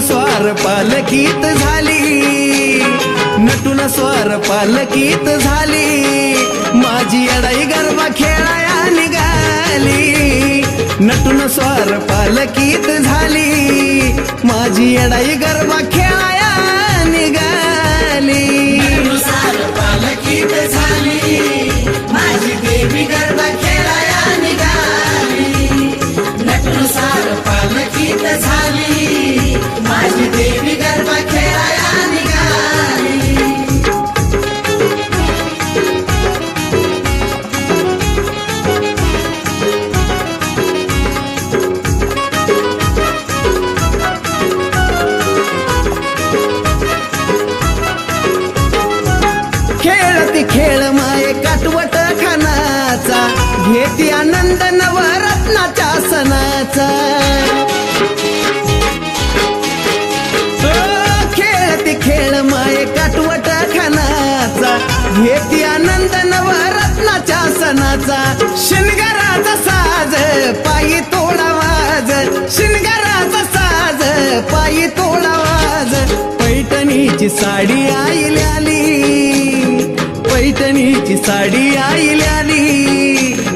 स्वार पालकीत झाली. नटून स्वार पालकीत झाली. माझी अडाई गरबा खेळाया निघाली. नटून स्वार पालकीत झाली. माझी अडाई गरबा खेळाया निघाली. पालकीत झाली. माझी देवी गरबा खेळाया निघाली. झाली. खेळ माये काटवट खानाचा. घेती आनंद नवरत्नाच्या सणाचा. घेती आनंद नवरत्नाच्या सणाचा. शिनगाराचा साज पायी तोडा वाज. शिनगाराचा साज पायी तोडा वाज. पैठणीची साडी आईल्याली पैठणीची साडी आईल्याली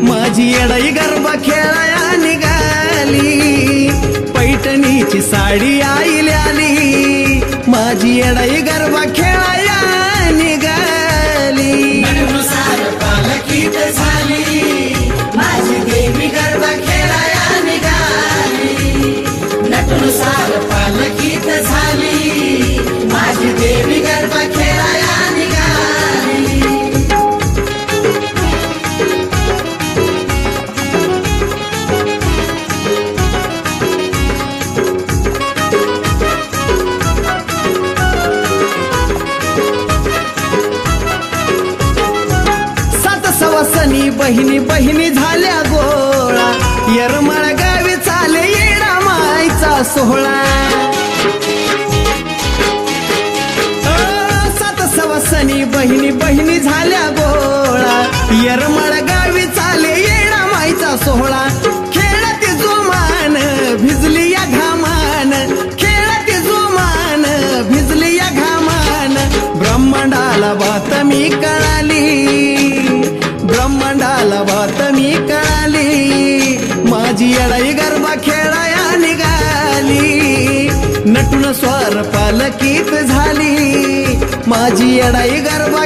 माझी येडाई गरबा खेळाया निघाली. पैठणीची साडी आईल्याली माझी येडाई सनी बहिणी बहिणी झाल्या गोळा. येरमाळ गावी चाले येडा मायचा सोहळा. अ, सात सवासनी बहिणी बहिणी झाल्या गोळा. येरमाळ गावी चाले येडा मायचा सोहळा. खेळती जोमान भिजली या घामान. खेळती जोमान भिजली या घामान. ब्रह्मांडाला बातमी का येडाई गरबा खेळाया निघाली. नटून स्वार पालकीत झाली. माझी येडाई गरबा